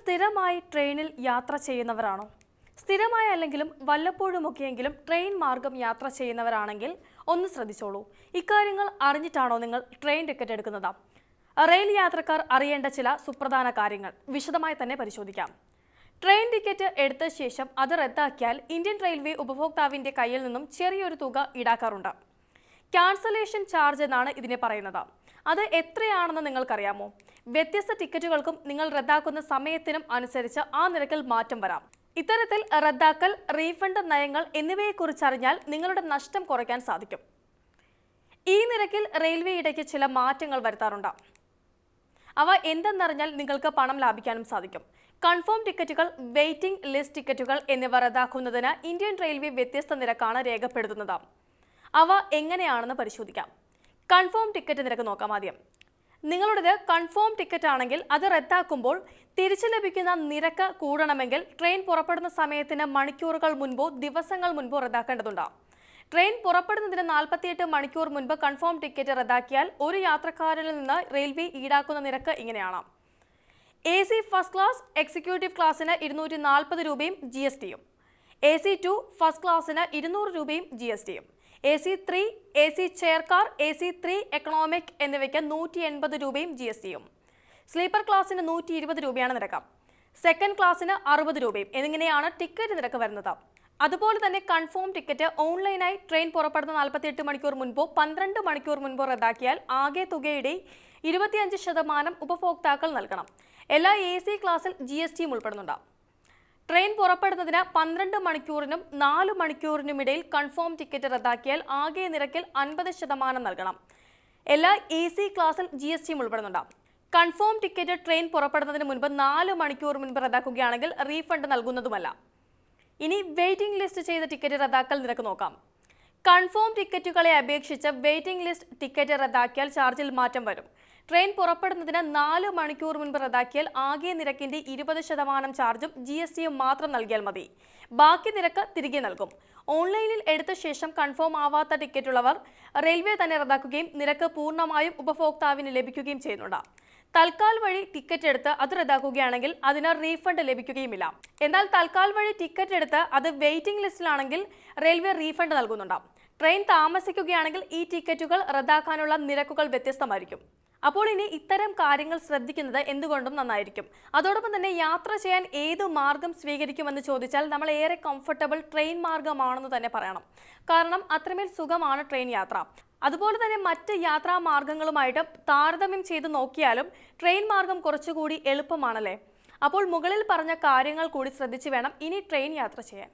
സ്ഥിരമായി ട്രെയിനിൽ യാത്ര ചെയ്യുന്നവരാണോ? സ്ഥിരമായി അല്ലെങ്കിലും വല്ലപ്പോഴുമൊക്കെയെങ്കിലും ട്രെയിൻ മാർഗം യാത്ര ചെയ്യുന്നവരാണെങ്കിൽ ഒന്ന് ശ്രദ്ധിച്ചോളൂ. ഇക്കാര്യങ്ങൾ അറിഞ്ഞിട്ടാണോ നിങ്ങൾ ട്രെയിൻ ടിക്കറ്റ് എടുക്കുന്നത്? റെയിൽ യാത്രക്കാർ അറിയേണ്ട ചില സുപ്രധാന കാര്യങ്ങൾ വിശദമായി തന്നെ പരിശോധിക്കാം. ട്രെയിൻ ടിക്കറ്റ് എടുത്ത ശേഷം അത് റദ്ദാക്കിയാൽ ഇന്ത്യൻ റെയിൽവേ ഉപഭോക്താവിന്റെ കയ്യിൽ നിന്നും ചെറിയൊരു തുക ഈടാക്കാറുണ്ട്. ക്യാൻസലേഷൻ ചാർജ് എന്നാണ് ഇതിനെ പറയുന്നത്. അത് എത്രയാണെന്ന് നിങ്ങൾക്കറിയാമോ? വ്യത്യസ്ത ടിക്കറ്റുകൾക്കും നിങ്ങൾ റദ്ദാക്കുന്ന സമയത്തിനും അനുസരിച്ച് ആ നിരക്കിൽ മാറ്റം വരാം. ഇത്തരത്തിൽ റദ്ദാക്കൽ റീഫണ്ട് നയങ്ങൾ എന്നിവയെക്കുറിച്ച് അറിഞ്ഞാൽ നിങ്ങളുടെ നഷ്ടം കുറയ്ക്കാൻ സാധിക്കും. ഈ നിരക്കിൽ റെയിൽവേ ഇടയ്ക്ക് ചില മാറ്റങ്ങൾ വരുത്താറുണ്ട്. അവ എന്തെന്നറിഞ്ഞാൽ നിങ്ങൾക്ക് പണം ലാഭിക്കാനും സാധിക്കും. കൺഫേം ടിക്കറ്റുകൾ വെയിറ്റിംഗ് ലിസ്റ്റ് ടിക്കറ്റുകൾ എന്നിവ റദ്ദാക്കുന്നതിന് ഇന്ത്യൻ റെയിൽവേ വ്യത്യസ്ത നിരക്കാണ് രേഖപ്പെടുത്തുന്നത്. അവ എങ്ങനെയാണെന്ന് പരിശോധിക്കാം. കൺഫേം ടിക്കറ്റ് നിരക്ക് നോക്കാം ആദ്യം. നിങ്ങളുടേത് കൺഫേം ടിക്കറ്റ് ആണെങ്കിൽ അത് റദ്ദാക്കുമ്പോൾ തിരിച്ചു ലഭിക്കുന്ന നിരക്ക് കൂടണമെങ്കിൽ ട്രെയിൻ പുറപ്പെടുന്ന സമയത്തിന് മണിക്കൂറുകൾ മുൻപോ ദിവസങ്ങൾ മുൻപോ റദ്ദാക്കേണ്ടതുണ്ട്. ട്രെയിൻ പുറപ്പെടുന്നതിന് നാൽപ്പത്തിയെട്ട് മണിക്കൂർ മുൻപ് കൺഫേം ടിക്കറ്റ് റദ്ദാക്കിയാൽ ഒരു യാത്രക്കാരനിൽ നിന്ന് റെയിൽവേ ഈടാക്കുന്ന നിരക്ക് ഇങ്ങനെയാണ്. A C first class executive ക്ലാസ്സിന് ഇരുന്നൂറ്റി നാൽപ്പത് രൂപയും ജി എസ് ടിയും എ സി ടു ഫസ്റ്റ് ക്ലാസ്സിന് ഇരുന്നൂറ് രൂപയും ജി എസ് ടിയും A C three A C chair car A C three economic എന്നിവയ്ക്ക് നൂറ്റി എൺപത് രൂപയും ജി എസ് ടിയും സ്ലീപ്പർ ക്ലാസ്സിന് നൂറ്റി ഇരുപത് രൂപയാണ് നിരക്ക്. സെക്കൻഡ് ക്ലാസ്സിന് അറുപത് രൂപയും. എന്നിങ്ങനെയാണ് ടിക്കറ്റ് നിരക്ക് വരുന്നത്. അതുപോലെ തന്നെ കൺഫേം ടിക്കറ്റ് ഓൺലൈനായി ട്രെയിൻ പുറപ്പെടുന്ന നാൽപ്പത്തിയെട്ട് മണിക്കൂർ മുൻപോ പന്ത്രണ്ട് മണിക്കൂർ മുൻപോ റദ്ദാക്കിയാൽ ആകെ തുകയുടെ ഇരുപത്തിയഞ്ച് ശതമാനം ഉപഭോക്താക്കൾ നൽകണം. എല്ലാ എ സി ക്ലാസ്സിൽ ജി എസ് ടിയും ഉൾപ്പെടുന്നുണ്ട്. ട്രെയിൻ പുറപ്പെടുന്നതിന് പന്ത്രണ്ട് മണിക്കൂറിനും നാല് മണിക്കൂറിനും ഇടയിൽ കൺഫേം ടിക്കറ്റ് റദ്ദാക്കിയാൽ ആകെ നിരക്കിൽ അൻപത് ശതമാനം നൽകണം. എല്ലാ എ സി ക്ലാസ്സിൽ ജി എസ് ടിയും ഉൾപ്പെടുന്നുണ്ട്. കൺഫേം ടിക്കറ്റ് ട്രെയിൻ പുറപ്പെടുന്നതിന് മുൻപ് നാല് മണിക്കൂർ മുൻപ് റദ്ദാക്കുകയാണെങ്കിൽ റീഫണ്ട് നൽകുന്നതുമല്ല. ഇനി വെയിറ്റിംഗ് ലിസ്റ്റ് ചെയ്ത ടിക്കറ്റ് റദ്ദാക്കൽ നിരക്ക് നോക്കാം. കൺഫേം ടിക്കറ്റുകളെ അപേക്ഷിച്ച് വെയിറ്റിംഗ് ലിസ്റ്റ് ടിക്കറ്റ് റദ്ദാക്കിയാൽ ചാർജിൽ മാറ്റം വരും. ട്രെയിൻ പുറപ്പെടുന്നതിന് നാല് മണിക്കൂർ മുൻപ് റദ്ദാക്കിയാൽ ആകെ നിരക്കിന്റെ ഇരുപത് ശതമാനം ചാർജും ജി എസ് ടിയും മാത്രം നൽകിയാൽ മതി. ബാക്കി നിരക്ക് തിരികെ നൽകും. ഓൺലൈനിൽ എടുത്ത ശേഷം കൺഫേം ആവാത്ത ടിക്കറ്റുള്ളവർ റെയിൽവേ തന്നെ റദ്ദാക്കുകയും നിരക്ക് പൂർണമായും ഉപഭോക്താവിന് ലഭിക്കുകയും ചെയ്യുന്നുണ്ട്. തൽക്കാൽ വഴി ടിക്കറ്റ് എടുത്ത് അത് റദ്ദാക്കുകയാണെങ്കിൽ അതിന് റീഫണ്ട് ലഭിക്കുകയുമില്ല. എന്നാൽ തൽക്കാൽ വഴി ടിക്കറ്റ് എടുത്ത് അത് വെയിറ്റിംഗ് ലിസ്റ്റിലാണെങ്കിൽ റെയിൽവേ റീഫണ്ട് നൽകുന്നുണ്ട്. ട്രെയിൻ താമസിക്കുകയാണെങ്കിൽ ഈ ടിക്കറ്റുകൾ റദ്ദാക്കാനുള്ള നിരക്കുകൾ വ്യത്യസ്തമായിരിക്കും. അപ്പോൾ ഇനി ഇത്തരം കാര്യങ്ങൾ ശ്രദ്ധിക്കുന്നത് എന്തുകൊണ്ടും നന്നായിരിക്കും. അതോടൊപ്പം തന്നെ യാത്ര ചെയ്യാൻ ഏത് മാർഗം സ്വീകരിക്കുമെന്ന് ചോദിച്ചാൽ നമ്മൾ ഏറെ കംഫർട്ടബിൾ ട്രെയിൻ മാർഗമാണെന്ന് തന്നെ പറയണം. കാരണം അത്രമേൽ സുഖമാണ് ട്രെയിൻ യാത്ര. അതുപോലെ തന്നെ മറ്റ് യാത്രാ മാർഗങ്ങളുമായിട്ട് താരതമ്യം ചെയ്ത് നോക്കിയാലും ട്രെയിൻ മാർഗം കുറച്ചുകൂടി എളുപ്പമാണല്ലേ? അപ്പോൾ മുകളിൽ പറഞ്ഞ കാര്യങ്ങൾ കൂടി ശ്രദ്ധിച്ച് വേണം ഇനി ട്രെയിൻ യാത്ര ചെയ്യാൻ.